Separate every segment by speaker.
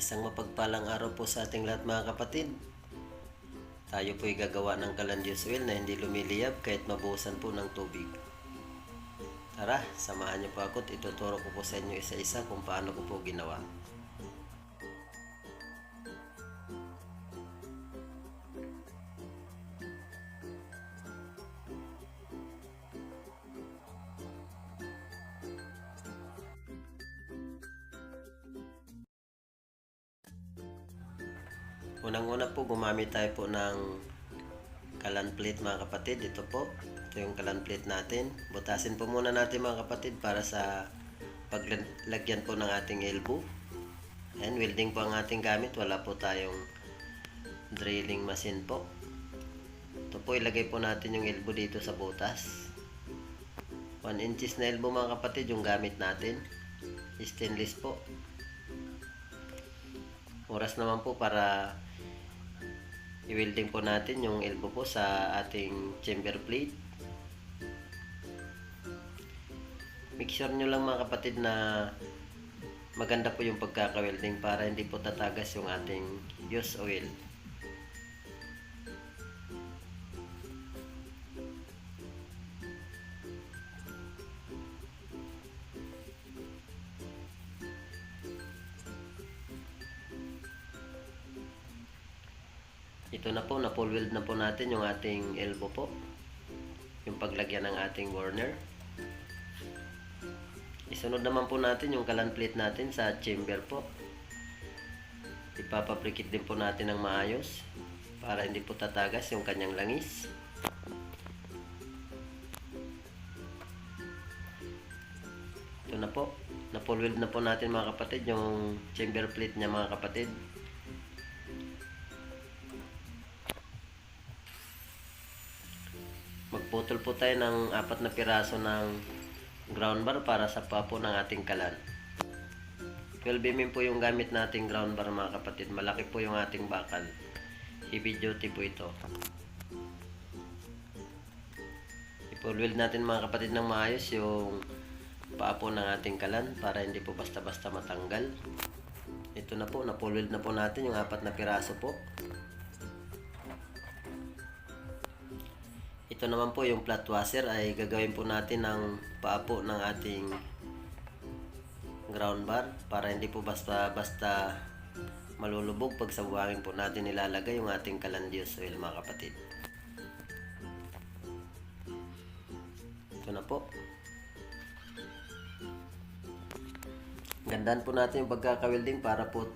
Speaker 1: Isang mapagpalang araw po sa ating lahat mga kapatid. Tayo po'y gagawa ng kalandius oil na hindi lumiliyab kahit mabuhusan po ng tubig. Tara, samahan niyo po ako at ituturo ko po sa inyo isa-isa kung paano ko po ginawa. Gumamit tayo po ng kalan plate mga kapatid. Ito po. Ito yung kalan plate natin. Butasin po muna natin mga kapatid para sa paglagyan po ng ating elbow. Ayan, welding po ang ating gamit. Wala po tayong drilling machine po. Ito po ilagay po natin yung elbow dito sa butas. 1 inches na elbow mga kapatid yung gamit natin. Stainless po. Oras naman po para i-welding po natin yung elbow po sa ating chamber plate. Make sure nyo lang mga kapatid na maganda po yung pagkaka-welding para hindi po tatagas yung ating use oil. Po, na po natin yung ating elbow po. Yung paglagyan ng ating warner. Isunod naman po natin yung kalan plate natin sa chamber po. Ipapaprikit din po natin ng maayos para hindi po tatagas yung kanyang langis. Ito na po. Na full weld na po natin mga kapatid yung chamber plate niya mga kapatid. Magputol po tayo ng apat na piraso ng ground bar para sa papo ng ating kalan. 12 mm po yung gamit nating ground bar mga kapatid. Malaki po yung ating bakal. Heavy duty po ito. I-full weld natin mga kapatid ng maayos yung papo ng ating kalan para hindi po basta basta matanggal. Ito na po na full weld na po natin yung apat na piraso po Ito naman po yung flat washer ay gagawin po natin ng paapo ng ating ground bar para hindi po basta basta malulubog pag sa buhangin po natin nilalagay yung ating calandius oil mga kapatid. Ito na po. Gandaan po natin yung pagkaka-welding para po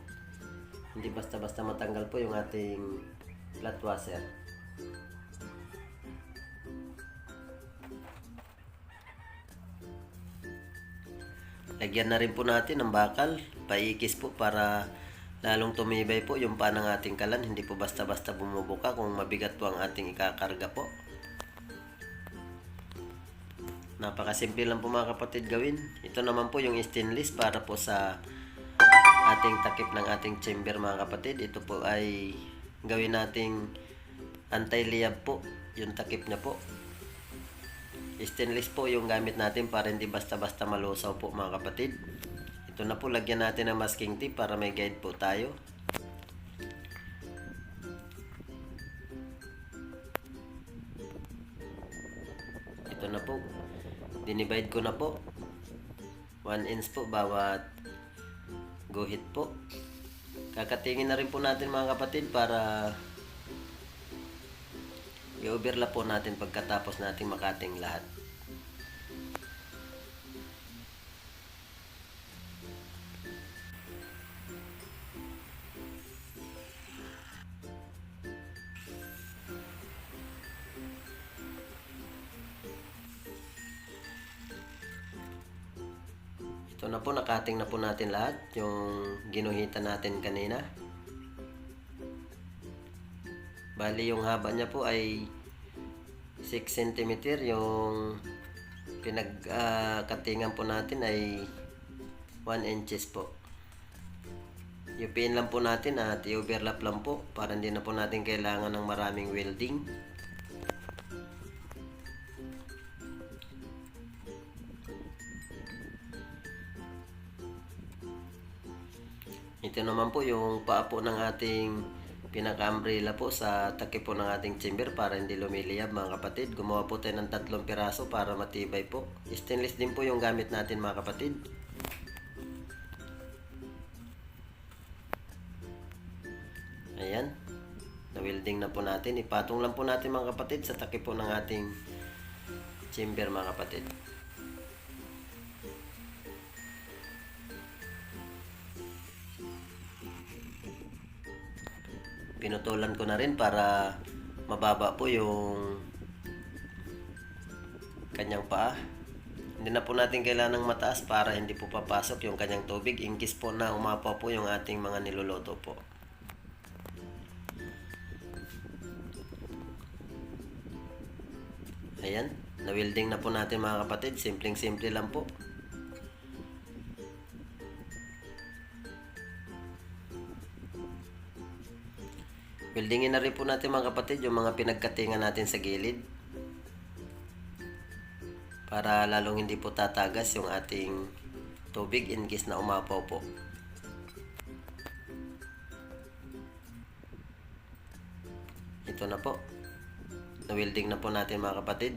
Speaker 1: hindi basta-basta matanggal po yung ating flat washer. Lagyan na rin po natin ng bakal, paikis po para lalong tumibay po yung panang ating kalan. Hindi po basta-basta bumubuka kung mabigat po ang ating ikakarga po. Napakasimple lang po mga kapatid gawin. Ito naman po yung stainless para po sa ating takip ng ating chamber mga kapatid. Ito po ay gawin nating anti-liyab po yung takip niya po. Stainless po yung gamit natin para hindi basta-basta malusaw po mga kapatid. Ito na po, lagyan natin ng masking tape para may guide po tayo. Ito na po. Dinivide ko na po. 1 inch po bawat guhit po. Kakatingin na rin po natin mga kapatid para i-overlap po natin pagkatapos nating makating lahat. Ito na po, nakating na po natin lahat yung ginuhitan natin kanina. Bali, yung haba niya po ay 6 cm. Yung pinagkatingan po natin ay 1 inches po. Yupiin lang po natin at i-overlap lang po para hindi na po natin kailangan ng maraming welding. Ito naman po yung paa po ng ating pinaka-umbrella po sa takip po ng ating chamber para hindi lumiliyab mga kapatid. Gumawa po tayo ng tatlong piraso para matibay po. Stainless din po yung gamit natin mga kapatid. Ayan. Na-welding na po natin. Ipatong lang po natin mga kapatid sa takip po ng ating chamber mga kapatid. Pinutulan ko na rin para mababa po yung kanyang paa. Hindi na po natin kailangang mataas para hindi po papasok yung kanyang tubig. Ingkis po na umapaw po yung ating mga niluluto po. Ayan, na-welding na po natin mga kapatid. Simpleng-simple lang po. Weldingin na rin po natin mga kapatid yung mga pinagkatingan natin sa gilid. Para lalong hindi po tatagas yung ating tubig in case na umapaw po. Ito na po. Na-welding na po natin mga kapatid.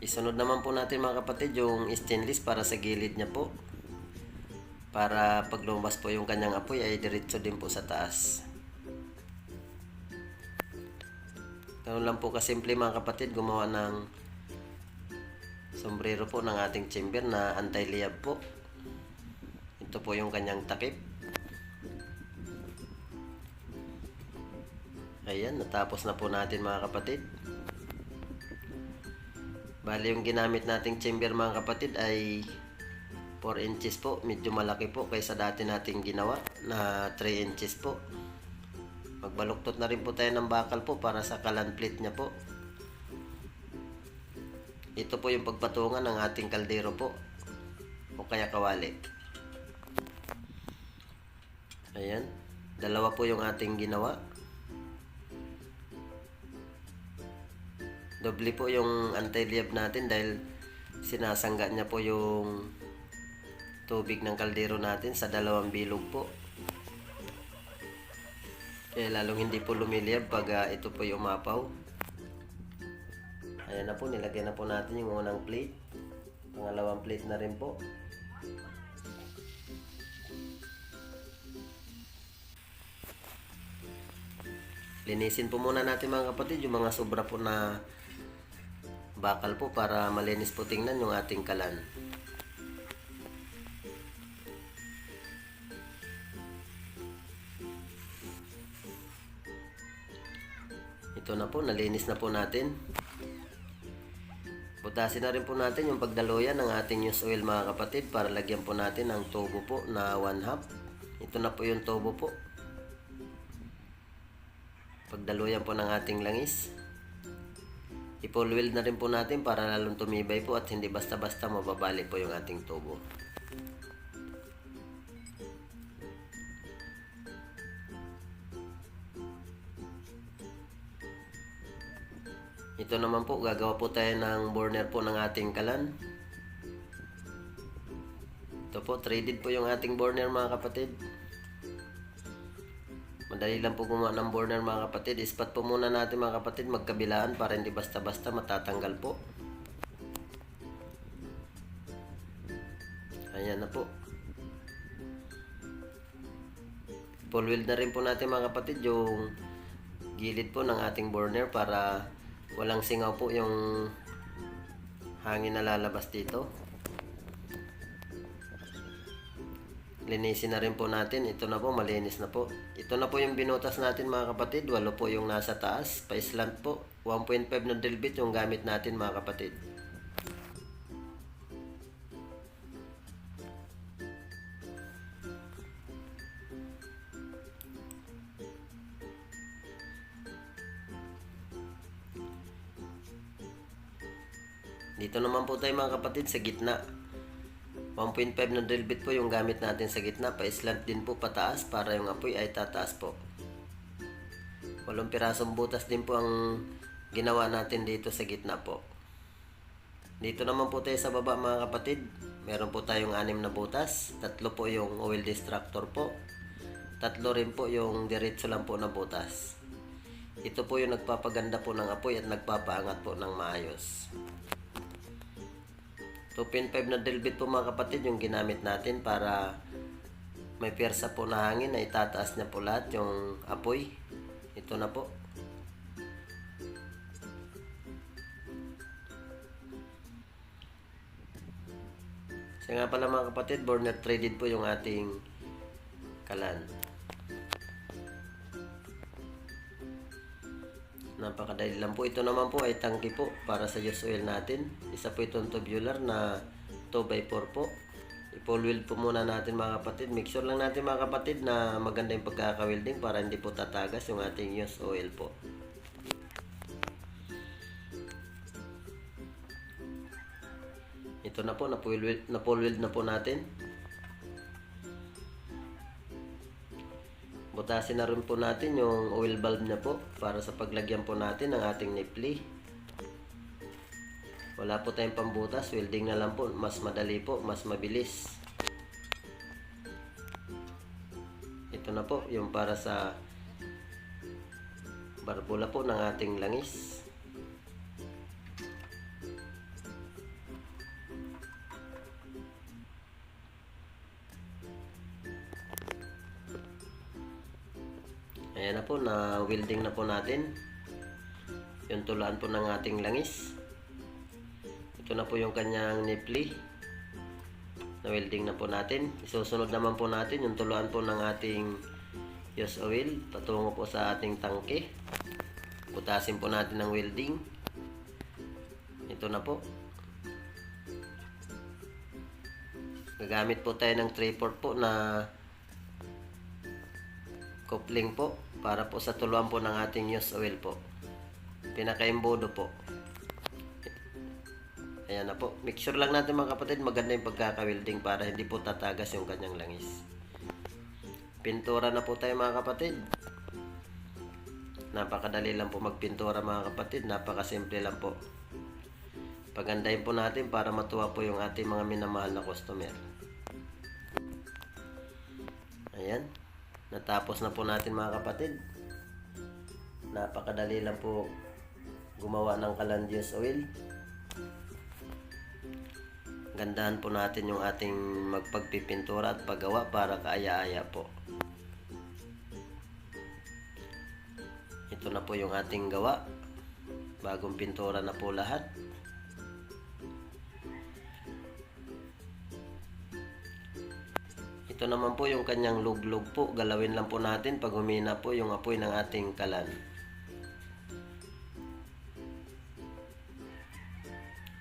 Speaker 1: Isunod naman po natin mga kapatid yung stainless para sa gilid niya po. Para pag lumabas po yung kanyang apoy ay diretso din po sa taas. Ganun lang po kasimple mga kapatid gumawa ng sombrero po ng ating chamber na anti-liyab po. Ito po yung kanyang takip. Ayan, natapos na po natin mga kapatid. Bali yung ginamit nating chamber mga kapatid ay 4 inches po. Medyo malaki po kaysa dati nating ginawa na 3 inches po. Magbaluktot na rin po tayo ng bakal po para sa kalan plate niya po. Ito po yung pagpatungan ng ating kaldero po. O kaya kawali. Ayan. Dalawa po yung ating ginawa. Doble po yung anti-liab natin dahil sinasangga niya po yung tubig ng kaldero natin sa dalawang bilog po. Kaya lalong hindi po lumiliyab pag ah, ito po yung umapaw. Ayan na po, nilagyan na po natin yung unang plate. Pangalawang plate na rin po. Linisin po muna natin mga kapatid yung mga sobra po na bakal po para malinis po tingnan yung ating kalan. Ito na po, nalinis na po natin. Butasin na rin po natin yung pagdaluyan ng ating use oil mga kapatid para lagyan po natin ng tubo po na 1 half. Ito na po yung tubo po. Pagdaluyan po ng ating langis. I-full weld na rin po natin para lalong tumibay po at hindi basta-basta mababali po yung ating tubo. Ito naman po, gagawa po tayo ng burner po ng ating kalan. Ito po, traded po yung ating burner mga kapatid. Madali lang po gumawa ng burner mga kapatid. Ispat po muna natin mga kapatid magkabilaan para hindi basta-basta matatanggal po. Ayan na po. Full weld na rin po natin mga kapatid yung gilid po ng ating burner para walang singaw po yung hangin na lalabas dito. Linisin na rin po natin. Ito na po, malinis na po. Ito na po yung binutas natin mga kapatid. Walo po yung nasa taas. Pa-slant po. 1.5 na drill bit yung gamit natin mga kapatid. Dito naman po tayo mga kapatid sa gitna. 1.5 na drill bit po yung gamit natin sa gitna. Pa-slant din po pataas para yung apoy ay tataas po. Walong pirasong butas din po ang ginawa natin dito sa gitna po. Dito naman po tayo sa baba mga kapatid. Meron po tayong anim na butas. Tatlo po yung oil distractor po. Tatlo rin po yung diretso lang po na butas. Ito po yung nagpapaganda po ng apoy at nagpapaangat po ng maayos. 2.5 na drill bit po mga kapatid yung ginamit natin para may pyersa po na hangin na itataas niya po lahat yung apoy. Ito na po. Kasi nga pala mga kapatid, burner traded po yung ating kalan. Napakadali lang po. Ito naman po ay tangki po para sa use oil natin. Isa po itong tubular na 2x4 po. I-full wheel po muna natin mga kapatid. Make sure lang natin mga kapatid na maganda yung pagkaka-welding para hindi po tatagas yung ating use oil po. Ito na po, weld, na-full weld na po natin. Butasin na rin po natin yung oil bulb na po para sa paglagyan po natin ng ating nipli. Wala po tayong pambutas, welding na lang po. Mas madali po, mas mabilis. Ito na po, yung para sa barbula po ng ating langis. Welding na po natin. Yung tulaan po ng ating langis. Ito na po yung kanyang nipli. Na welding na po natin. Isusunod naman po natin yung tuluan po ng ating use oil patungo po sa ating tangke. Putasin po natin ng welding. Ito na po. Gagamit po tayo ng 3-4 po na coupling po para po sa tuluan po ng ating use oil po. Pinaka-embodo po. Ayan na po. Make sure lang natin mga kapatid maganda yung pagkaka-welding para hindi po tatagas yung kanyang langis. Pintura na po tayo mga kapatid. Napakadali lang po magpintura mga kapatid. Napakasimple lang po. Pagandahin po natin para matuwa po yung ating mga minamahal na customer. Ayan. Natapos na po natin mga kapatid. Napakadali lang po gumawa ng calandius oil. Gandahan po natin yung ating magpagpipintura at paggawa para kaaya-aya po. Ito na po yung ating gawa. Bagong pintura na po lahat. Ito naman po yung kanyang luglog po. Galawin lang po natin pag humina po yung apoy ng ating kalan.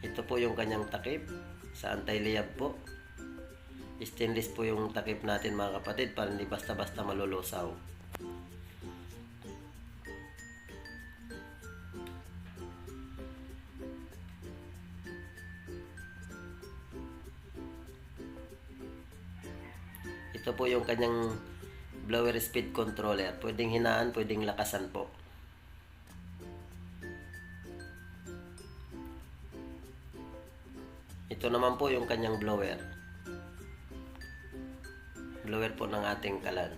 Speaker 1: Ito po yung kanyang takip sa anti-liyab po. Stainless po yung takip natin mga kapatid para hindi basta-basta malulusaw. Speed controller. Pwedeng hinaan, pwedeng lakasan po. Ito naman po yung kanyang blower. Blower po ng ating kalan.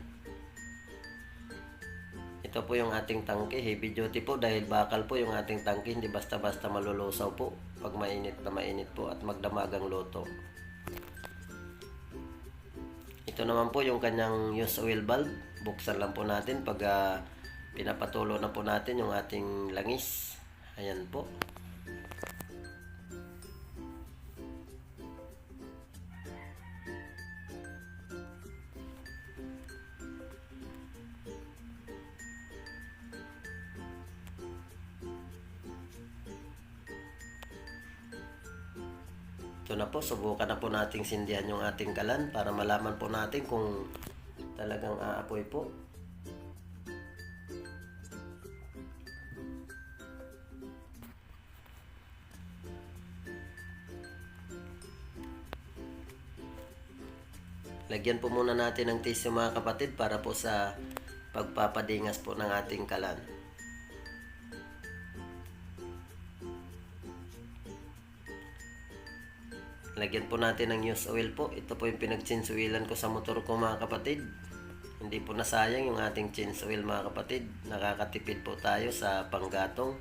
Speaker 1: Ito po yung ating tangke, heavy duty po dahil bakal po yung ating tangke, hindi basta-basta malulusaw po pag mainit na mainit po at magdamagang loto. Ito naman po yung kanyang use oil bulb. Buksan lang po natin pag ah, pinapatulo na po natin yung ating langis. Ayan po. Ito na po, subukan na po nating sindihan yung ating kalan para malaman po natin kung talagang aapoy po. Lagyan po muna natin ng tissue mga kapatid para po sa pagpapadingas po ng ating kalan. Lagyan po natin ng used oil po. Ito po yung pinag-chinsuilan ko sa motor ko mga kapatid. Hindi po nasayang yung ating chins oil mga kapatid. Nakakatipid po tayo sa panggatong.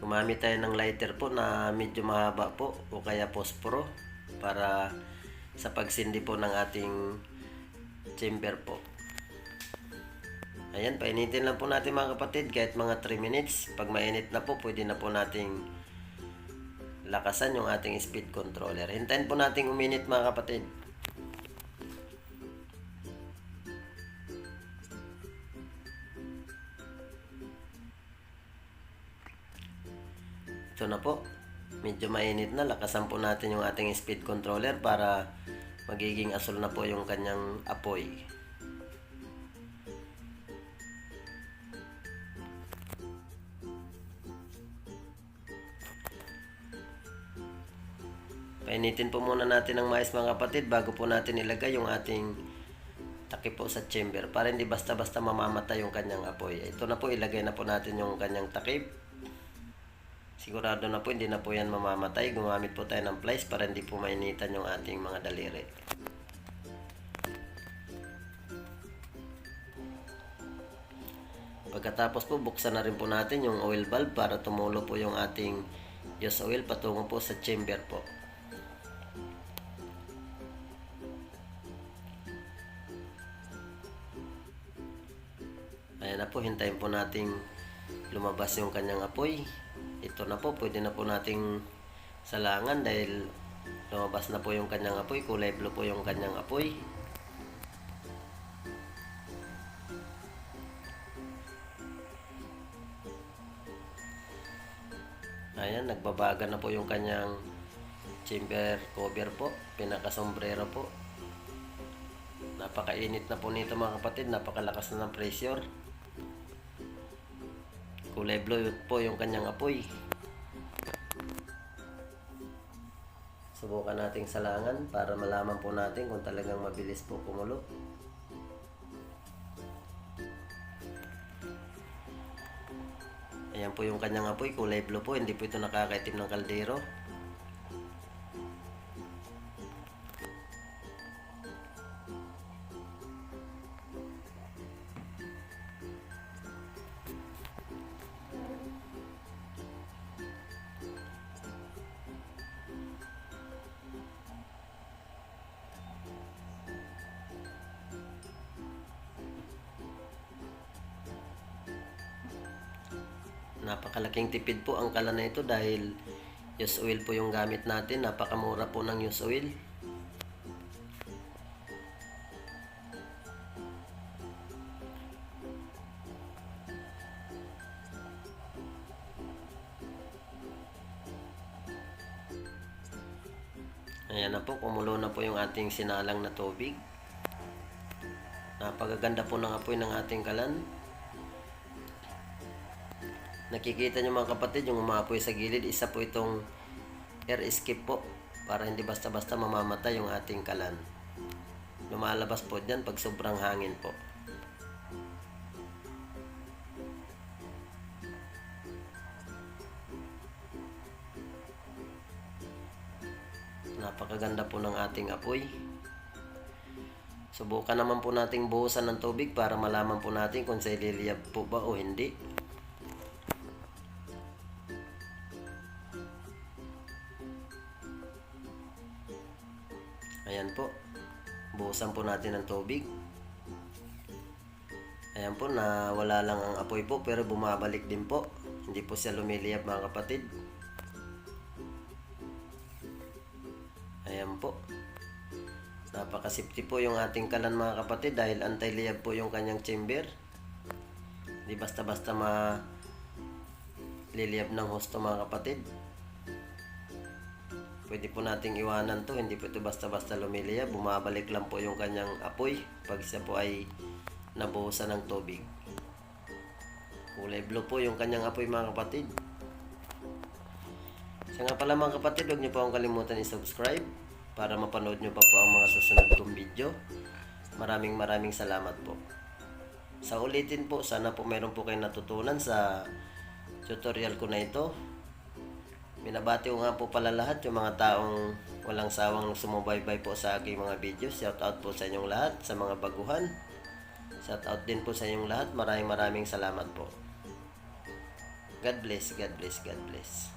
Speaker 1: Gumamit tayo ng lighter po na medyo mahaba po o kaya posporo para sa pagsindi po ng ating chamber po. Ayan, painitin lang po natin mga kapatid kahit mga 3 minutes. Pag mainit na po, pwede na po nating lakasan yung ating speed controller. Hintayin po nating uminit mga kapatid. Ito na po. Medyo mainit na. Lakasan po natin yung ating speed controller para magiging asul na po yung kanyang apoy. Painitin po muna natin ng mais mga kapatid bago po natin ilagay yung ating takip po sa chamber para hindi basta-basta mamamatay yung kanyang apoy. Ito na po ilagay na po natin yung kanyang takip. Sigurado na po hindi na po yan mamamatay. Gumamit po tayo ng plies para hindi po mainitan yung ating mga daliri. Pagkatapos po buksan na rin po natin yung oil valve para tumulo po yung ating use oil patungo po sa chamber po. Po, hintayin po nating lumabas yung kanyang apoy. Ito na po, pwede na po nating salangan dahil lumabas na po yung kanyang apoy. Kulay blue po yung kanyang apoy. Ayan, nagbabaga na po yung kanyang chamber cover po. Pinakasombrero po. Napakainit na po nito mga kapatid. Napakalakas na ng pressure. Kulay blue po yung kanyang apoy. Subukan nating salangan para malaman po natin kung talagang mabilis po kumulo. Ayan po yung kanyang apoy, kulay blue po, hindi po ito nakakaitim ng kaldero. Napakalaking tipid po ang kala na ito dahil used oil po yung gamit natin. Napakamura po ng used oil. Ayan na po, kumulo na po yung ating sinalang na tubig. Napakaganda po ng apoy ng ating kalan. Nakikita nyo mga kapatid, yung umaapoy sa gilid, isa po itong air escape po para hindi basta-basta mamamatay yung ating kalan. Lumalabas po dyan pag sobrang hangin po. Napakaganda po ng ating apoy. Subukan naman po nating buhusan ng tubig para malaman po natin kung sa ililiyab po ba o hindi. Natin ng tubig. Ayan po, na wala lang ang apoy po pero bumabalik din po. Hindi po siya lumiliyab mga kapatid. Ayan po. Napakasipti po yung ating kalan mga kapatid dahil anti-liyab po yung kanyang chamber. Hindi basta-basta ma liliyab ng husto mga kapatid. Pwede po nating iwanan to, hindi po ito basta-basta lumiliyab. Bumabalik lang po yung kanyang apoy pag siya po ay nabuhusan ng tubig. Kulay blue po yung kanyang apoy mga kapatid. Siya nga pala mga kapatid, huwag niyo po akong kalimutan i-subscribe para mapanood niyo pa po ang mga susunod kong video. Maraming maraming salamat po. Sa ulitin po, sana po meron po kayong natutunan sa tutorial ko na ito. Binabati ko nga po pala lahat yung mga taong walang sawang sumubaybay po sa aking mga videos. Shout out po sa inyong lahat, sa mga baguhan. Shout out din po sa inyong lahat. Maraming maraming salamat po. God bless, God bless, God bless.